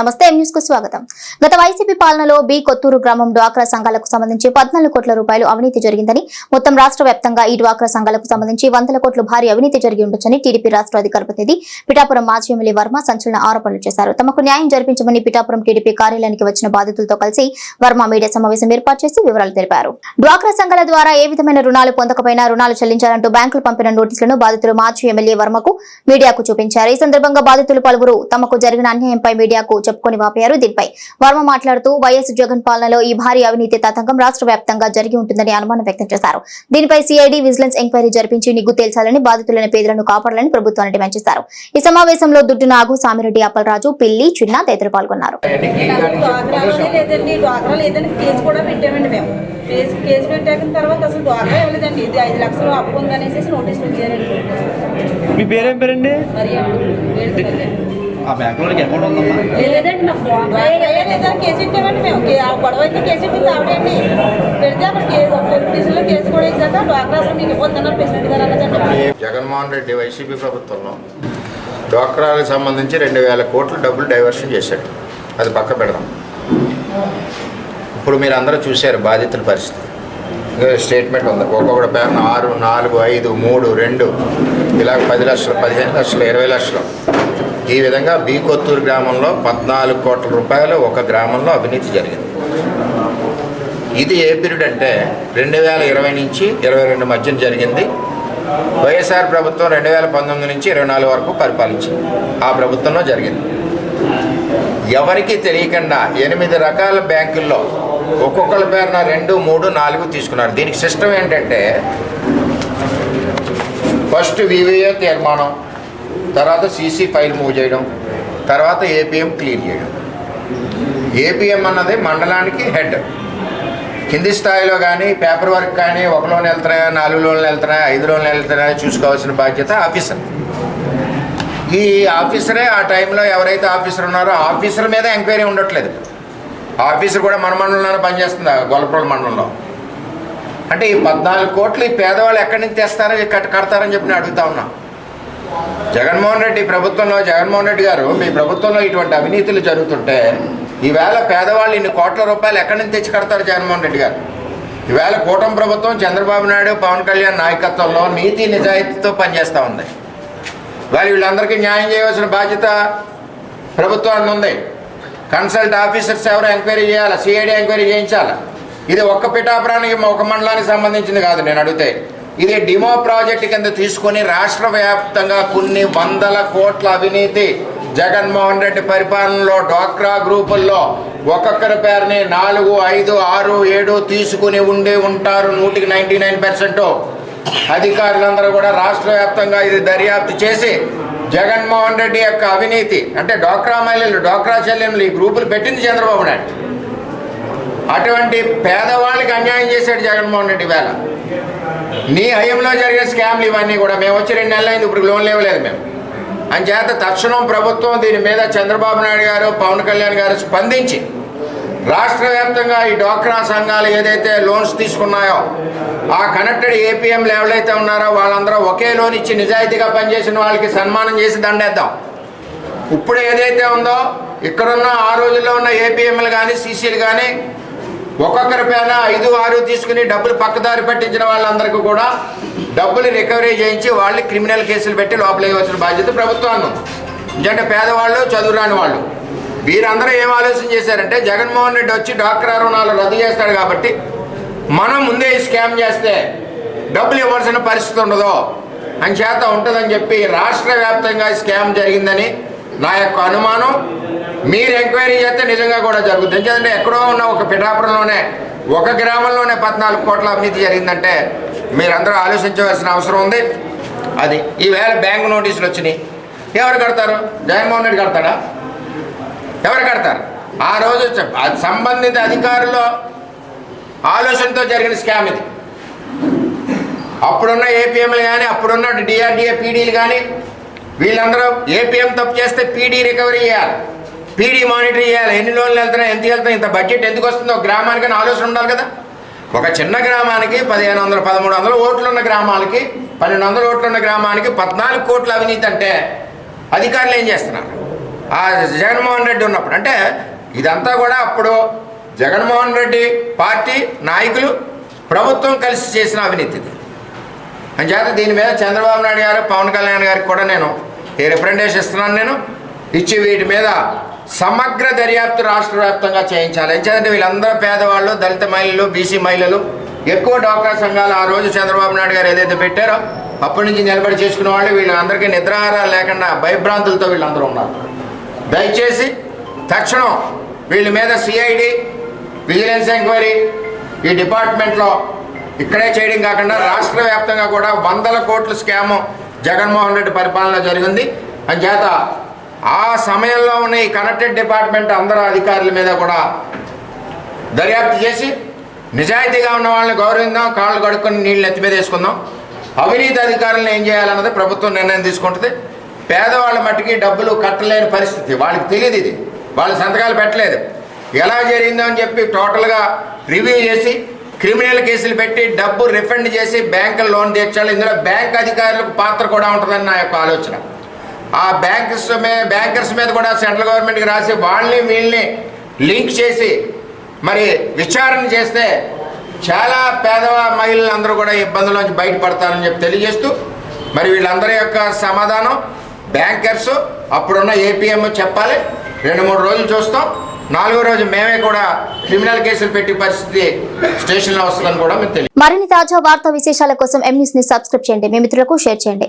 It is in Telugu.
నమస్తే న్యూస్కు స్వాగతం. గత వైసీపీ పాలనలో బి కొత్తూరు గ్రామం డ్వాక్రా సంఘాలకు సంబంధించి పద్నాలుగు కోట్ల రూపాయలు అవినీతి జరిగిందని మొత్తం రాష్ట్ర వ్యాప్తంగా ఈ డ్వాక్రా సంఘాలకు సంబంధించి వందల కోట్లు భారీ అవినీతి జరిగి ఉండొచ్చని టీడీపీ రాష్ట్ర అధికార ప్రతినిధి పిఠాపురం మాజీ ఎమ్మెల్యే వర్మ సంచలన ఆరోపణలు చేశారు. తమకు న్యాయం జరిపించమని పిఠాపురం టీడీపీ కార్యాలయానికి వచ్చిన బాధితులతో కలిసి వర్మ మీడియా సమావేశం ఏర్పాటు చేసి వివరాలు తెలిపారు. డ్వాక్రా సంఘాల ద్వారా ఏ విధమైన రుణాలు పొందకపోయినా రుణాలు చెల్లించాలంటూ బ్యాంకులు పంపిన నోటీసులను బాధితులు మాజీ ఎమ్మెల్యే వర్మకు మీడియాకు చూపించారు. ఈ సందర్భంగా బాధితులు పలువురు తమకు జరిగిన అన్యాయంపై మీడియాకు చెప్పుకొని వాపారు దీనిపై వర్మ మాట్లాడుతూ వైఎస్ జగన్ పాలనలో ఈ భారీ అవినీతి తతంగం రాష్ట్ర వ్యాప్తంగా జరిగి ఉంటుందని అనుమానం వ్యక్తం చేశారు. దీనిపై సిఐడి విజిలెన్స్ ఎంక్వైరీ జరిపించి నిగ్గు తేల్చాలని బాధితులైన పేదలను కాపాడాలని ప్రభుత్వాన్ని డిమాండ్ చేశారు. ఈ సమావేశంలో దుడ్డు నాగు సామిరెడ్డి అప్పలరాజు పిల్లి చిన్న తదితరులు పాల్గొన్నారు. కేసు కూడా పెట్టామండి మేము కేసు కేసు పెట్టాక తర్వాత అసలు డ్వాక్రా ఇవ్వలేదండి ఇది ఐదు లక్షలు అప్పు ఉందనేసి నోటీసులు ఇచ్చారండి మీ పేరేం పేరండి? మరి ఆ అకౌంట్ ఉందమ్మా లేదండి నాకు డ్వాక్రా లేదని కేసు పెట్టామండి మేము. కే- ఆ గొడవ అయితే కేసు పెట్టింది ఆవిడండి పెడితే అప్పుడు కేసు పోలీసులో కేసు కూడా ఇచ్చాక డ్వాక్రా అసలు మీకు ఇవ్వద్దన్నారు ప్రెసిడెంట్ గారు అన్నదండి జగన్మోహన్ రెడ్డి వైసీపీ ప్రభుత్వంలో డ్వాక్రాలకు సంబంధించి రెండు వేల కోట్ల డబ్బులు డైవర్షన్ చేశాడు. అది పక్క పెడదాం. ఇప్పుడు మీరు అందరూ చూశారు బాధితుల పరిస్థితి. స్టేట్మెంట్ ఉంది. ఒక్కొక్కటి పేరున ఆరు నాలుగు ఐదు మూడు రెండు. ఇలా పది లక్షలు పదిహేను లక్షలు ఇరవై లక్షలు. ఈ విధంగా బీకొత్తూరు గ్రామంలో పద్నాలుగు కోట్ల రూపాయలు ఒక గ్రామంలో అవినీతి జరిగింది. ఇది ఏ పీరియడ్ అంటే రెండు వేల ఇరవై నుంచి ఇరవై రెండు మధ్యన జరిగింది. వైఎస్ఆర్ ప్రభుత్వం రెండు వేల పంతొమ్మిది నుంచి ఇరవై నాలుగు వరకు పరిపాలించింది. ఆ ప్రభుత్వంలో జరిగింది. ఎవరికీ తెలియకుండా ఎనిమిది రకాల బ్యాంకుల్లో ఒక్కొక్కరి పేరున రెండు మూడు నాలుగు తీసుకున్నారు. దీనికి సిస్టమ్ ఏంటంటే ఫస్ట్ వివిఏ తీర్మానం. తర్వాత సీసీ ఫైల్ మూవ్ చేయడం తర్వాత ఏపీఎం క్లియర్ చేయడం. ఏపీఎం అన్నది మండలానికి హెడ్. కింది స్థాయిలో కానీ పేపర్ వర్క్ కానీ ఒక లోన్ వెళ్తున్నాయా నాలుగు లోన్లు వెళ్తున్నాయా ఐదు లోన్లు వెళ్తున్నాయా చూసుకోవాల్సిన బాధ్యత ఆఫీసర్. ఈ ఆఫీసరే ఆ టైంలో ఎవరైతే ఆఫీసర్ ఉన్నారో ఆఫీసర్ మీద ఎంక్వైరీ ఉండట్లేదు. ఆఫీసర్ కూడా మన మండలంలోనే పనిచేస్తుంది గొల్లపురం మండలంలో? అంటే ఈ పద్నాలుగు కోట్లు ఈ పేదవాళ్ళు ఎక్కడి నుంచి తెస్తారో కట్ కడతారని చెప్పి నేను అడుగుతా ఉన్నా. జగన్మోహన్ రెడ్డి ప్రభుత్వంలో జగన్మోహన్ రెడ్డి గారు మీ ప్రభుత్వంలో ఇటువంటి అవినీతులు జరుగుతుంటే ఈవేళ పేదవాళ్ళు ఇన్ని కోట్ల రూపాయలు ఎక్కడి నుంచి తెచ్చి కడతారు జగన్మోహన్ రెడ్డి గారు? ఈవేళ కూటమి ప్రభుత్వం చంద్రబాబు నాయుడు పవన్ కళ్యాణ్ నాయకత్వంలో నీతి నిజాయితీతో పనిచేస్తూ ఉంది. వాళ్ళు వీళ్ళందరికీ న్యాయం చేయవలసిన బాధ్యత ప్రభుత్వానికి ఉంది. కన్సల్ట్ ఆఫీసర్స్ ఎవరు ఎంక్వైరీ చేయాలి? సిఐడి ఎంక్వైరీ చేయించాలి? ఇది ఒక్క పిఠాపురానికి ఒక మండలానికి సంబంధించింది కాదు నేను అడిగితే. ఇది డిమో ప్రాజెక్ట్ కింద తీసుకొని రాష్ట్ర వ్యాప్తంగా కొన్ని వందల కోట్ల అవినీతి జగన్మోహన్ రెడ్డి పరిపాలనలో డ్వాక్రా గ్రూపుల్లో ఒక్కొక్కరి పేరుని నాలుగు ఐదు ఆరు ఏడు తీసుకుని ఉండి ఉంటారు నూటికి నైంటీ నైన్ పర్సెంట్. అధికారులందరూ కూడా రాష్ట్ర వ్యాప్తంగా ఇది దర్యాప్తు చేసి జగన్మోహన్ రెడ్డి యొక్క అవినీతి అంటే డోక్రా మహిళలు డోక్రా చెల్లెములు ఈ గ్రూపులు పెట్టింది చంద్రబాబు నాయుడు. అటువంటి పేదవాళ్ళకి అన్యాయం చేశాడు జగన్మోహన్ రెడ్డి వేళ. నీ హయంలో జరిగిన స్కామ్లు ఇవన్నీ కూడా మేము వచ్చి రెండు నెలలు అయింది ఇప్పుడు లోన్లు ఇవ్వలేదు మేము. అంచేత తక్షణం ప్రభుత్వం దీని మీద చంద్రబాబు నాయుడు గారు పవన్ కళ్యాణ్ గారు స్పందించి రాష్ట్ర వ్యాప్తంగా ఈ డోక్రా సంఘాలు ఏదైతే లోన్స్ తీసుకున్నాయో ఆ కనెక్టెడ్ ఏపీఎంలు ఎవరైతే ఉన్నారో వాళ్ళందరూ ఒకే లోన్ ఇచ్చి నిజాయితీగా పనిచేసిన వాళ్ళకి సన్మానం చేసి దండేద్దాం. ఇప్పుడు ఏదైతే ఉందో ఇక్కడున్న ఆ రోజుల్లో ఉన్న ఏపీఎంలు కానీ సీసీలు కానీ ఒక్కొక్కరి పైన ఐదు ఆరు తీసుకుని డబ్బులు పక్కదారి పట్టించిన వాళ్ళందరికీ కూడా డబ్బులు రికవరీ చేయించి వాళ్ళు క్రిమినల్ కేసులు పెట్టి లోపలేయవలసిన బాధ్యత ప్రభుత్వాన్ని ఉంది. ఎందుకంటే పేదవాళ్ళు చదువురాని వాళ్ళు. వీరందరూ ఏం ఆలోచన చేశారంటే జగన్మోహన్ రెడ్డి వచ్చి డాక్టర్ రుణాలు రద్దు చేస్తాడు కాబట్టి మనం ముందే స్కామ్ చేస్తే డబ్బులు ఇవ్వాల్సిన పరిస్థితి ఉండదు. అని చేత ఉంటుందని చెప్పి రాష్ట్ర వ్యాప్తంగా స్కామ్ జరిగిందని నా యొక్క అనుమానం. మీరు ఎంక్వైరీ చేస్తే నిజంగా కూడా జరుగుతుంది. ఎందుకంటే ఎక్కడో ఉన్న ఒక పిఠాపురంలోనే ఒక గ్రామంలోనే పద్నాలుగు కోట్ల అవినీతి జరిగిందంటే మీరందరూ ఆలోచించవలసిన అవసరం ఉంది. అది ఈవేళ బ్యాంకు నోటీసులు వచ్చినాయి. ఎవరు కడతారు? జగన్మోహన్ రెడ్డి కడతాడా? ఎవరు కడతారు? ఆ రోజు సంబంధిత అధికారులు ఆలోచనతో జరిగిన స్కామ్ ఇది. అప్పుడున్న ఏపీఎంలు కానీ అప్పుడున్న డిఆర్డిఏ పీడీలు కానీ వీళ్ళందరూ ఏపీఎం తప్పు చేస్తే పీడీ రికవరీ చేయాలి. పీడీ మానిటర్ చేయాలి. ఎన్ని లోన్లు వెళ్తున్నాయి ఎంత వెళ్తున్నాయి ఇంత బడ్జెట్ ఎందుకు వస్తుందో గ్రామానికి ఆలోచన ఉండాలి కదా. ఒక చిన్న గ్రామానికి పదిహేను వందల పదమూడు వందల ఓట్లు ఉన్న గ్రామాలకి పన్నెండు వందల ఓట్లు ఉన్న గ్రామానికి పద్నాలుగు కోట్ల అవినీతి అంటే అధికారులు ఏం చేస్తున్నారు? ఆ జగన్మోహన్ రెడ్డి ఉన్నప్పుడు అంటే ఇదంతా కూడా అప్పుడు జగన్మోహన్ రెడ్డి పార్టీ నాయకులు ప్రభుత్వం కలిసి చేసిన అవినీతి అంచేత దీని మీద చంద్రబాబు నాయుడు గారు పవన్ కళ్యాణ్ గారికి కూడా నేను ఈ రిప్రజెంటేషన్ ఇస్తున్నాను నేను. ఇచ్చి వీటి మీద సమగ్ర దర్యాప్తు రాష్ట్ర వ్యాప్తంగా చేయించాలి. ఎందుకంటే వీళ్ళందరూ పేదవాళ్ళు దళిత మహిళలు బీసీ మహిళలు ఎక్కువ డాక్టర్ సంఘాలు ఆ రోజు చంద్రబాబు నాయుడు గారు ఏదైతే పెట్టారో అప్పటి నుంచి నిలబడి చేసుకునే వాళ్ళు వీళ్ళందరికీ నిద్రాహారాలు లేకుండా భయభ్రాంతులతో వీళ్ళందరూ ఉన్నారు. దయచేసి తక్షణం వీళ్ళ మీద సిఐడి విజిలెన్స్ ఎంక్వైరీ ఈ డిపార్ట్మెంట్లో ఇక్కడే చేయడం కాకుండా రాష్ట్ర వ్యాప్తంగా కూడా వందల కోట్ల స్కాము జగన్మోహన్ రెడ్డి పరిపాలన జరిగింది. అంచేత ఆ సమయంలో ఉన్న ఈ కనెక్టెడ్ డిపార్ట్మెంట్ అందరూ అధికారుల మీద కూడా దర్యాప్తు చేసి నిజాయితీగా ఉన్న వాళ్ళని గౌరవిందాం కాళ్ళు కడుక్కొని నీళ్ళు ఎత్తి మీద వేసుకుందాం. అవినీతి అధికారులను ఏం చేయాలన్నది ప్రభుత్వం నిర్ణయం తీసుకుంటుంది. పేదవాళ్ళ మట్టికి డబ్బులు కట్టలేని పరిస్థితి. వాళ్ళకి తెలియదు ఇది. వాళ్ళు సంతకాలు పెట్టలేదు. ఎలా జరిగిందో అని చెప్పి టోటల్గా రివ్యూ చేసి క్రిమినల్ కేసులు పెట్టి డబ్బు రిఫండ్ చేసి బ్యాంకులు లోన్ తీర్చాలి. ఇందులో బ్యాంక్ అధికారులకు పాత్ర కూడా ఉంటుందని నా యొక్క ఆలోచన. ఆ బ్యాంకర్స్ మీద బ్యాంకర్స్ మీద కూడా సెంట్రల్ గవర్నమెంట్కి రాసి వాళ్ళని వీళ్ళని లింక్ చేసి మరి విచారణ చేస్తే చాలా పేద మహిళలు అందరూ కూడా ఇబ్బందుల్లోంచి బయటపడతారని చెప్పి తెలియజేస్తూ మరి వీళ్ళందరి యొక్క సమాధానం బ్యాంకర్స్ అప్పుడున్న ఏపీఎం చెప్పాలి. రెండు మూడు రోజులు చూస్తాం. నాలుగో రోజు మేమే కూడా క్రిమినల్ కేసులు పెట్టి పరిస్థితి స్టేషన్లో వస్తుందని కూడా మీకు తెలియదు మరిన్ని తాజా వార్తా విశేషాల కోసం ఎం ని సబ్స్క్రైబ్ చేయండి. మీ మిత్రులకు షేర్ చేయండి.